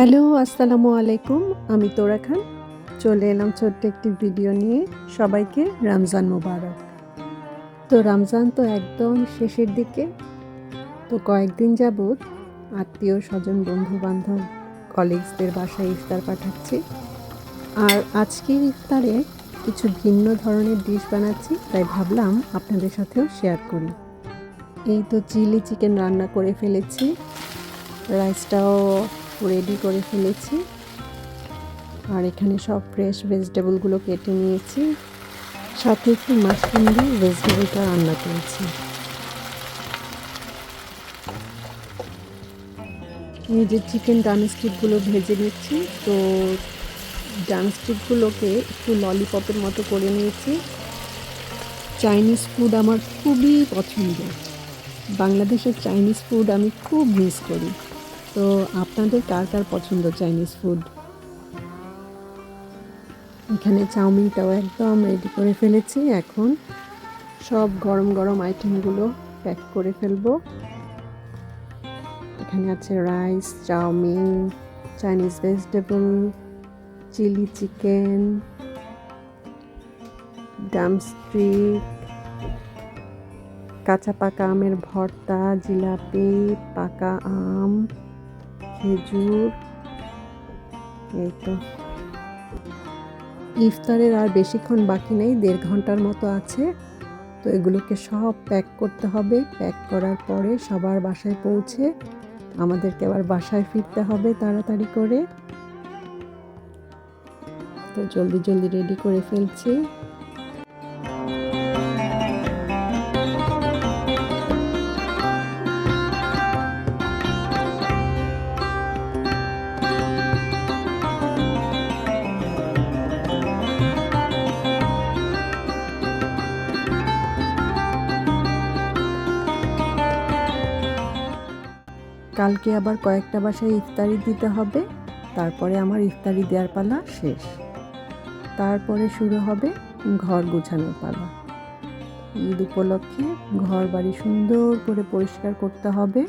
Hello, আসসালামু আলাইকুম, আমি তোরা খান। চলে এলাম ছোট্ট একটি ভিডিও নিয়ে। সবাইকে রমজান মোবারক। তো রমজান তো একদম শেষের দিকে। তো কয়েকদিন যাবৎ আত্মীয়, স্বজন বন্ধু বান্ধব কলিগসদের বাসায় ইফতার পাঠাচ্ছি। আর আজকের ইফতারে কিছু ভিন্ন ধরনের ডিশ বানাচ্ছি, তাই ভাবলাম আপনাদের সাথেও শেয়ার করি। এই তো চিলি চিকেন রান্না করে ফেলেছি। রাইসটাও রেডি করে ফেলেছি। আর এখানে সব ফ্রেশ ভেজিটেবলগুলো কেটে নিয়েছি। সাথে একটু মাশরুম দিয়ে ভেজিটেবলটা রান্না করেছি। এই যে চিকেন ডানস্টিকগুলো ভেজে নিচ্ছি, তো ডানস্টিকগুলোকে একটু ললিপপের মতো করে নিয়েছি। চাইনিজ ফুড আমার খুবই পছন্দ বাংলাদেশের চাইনিজ ফুড আমি খুব মিস করি। তো আপনাদের কার কার পছন্দ চাইনিজ ফুড এখানে চাউমিনটাও একদম রেডি করে ফেলেছি। এখন সব গরম গরম আইটেমগুলো প্যাক করে ফেলব। এখানে আছে rice chowmein Chinese vegetable chilli chicken drumstick কাঁচা পাকা আমের ভর্তা, জিলাপি, পাকা আম। খেজুর, এই তো। ইফতারের আর বেশিক্ষণ বাকি নেই, দেড় ঘণ্টার মতো আছে। তো এগুলোকে সব প্যাক করতে হবে। প্যাক করার পরে সবার বাসায় পৌঁছে আমাদেরকে আবার বাসায় ফিরতে হবে তাড়াতাড়ি করে। তো জলদি জলদি রেডি করে ফেলছি। কালকে আবার কয়েকটা বাসায় ইফতারি দিতে হবে। তারপরে আমার ইফতারি দেওয়ার পালা শেষ। তারপরে শুরু হবে ঘর গোছানোর পালা। ঈদ উপলক্ষে ঘর বাড়ি সুন্দর করে পরিষ্কার করতে হবে।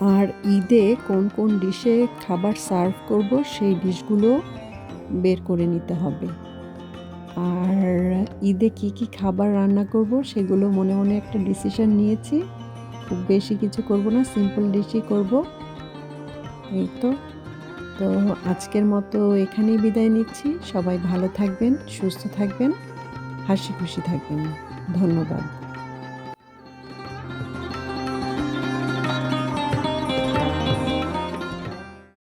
আর ঈদে কোন কোন ডিশে খাবার সার্ভ করব সেই ডিশগুলো বের করে নিতে হবে। আর ঈদে কি কি খাবার রান্না করব সেগুলো মনে মনে একটা ডিসিশন নিয়েছি। খুব বেশি কিছু করব না সিম্পল ডিশই করব। এই তো। তো আজকের মতো এখানেই বিদায় নিচ্ছি। সবাই ভালো থাকবেন, সুস্থ থাকবেন, হাসি খুশি থাকবেন। ধন্যবাদ।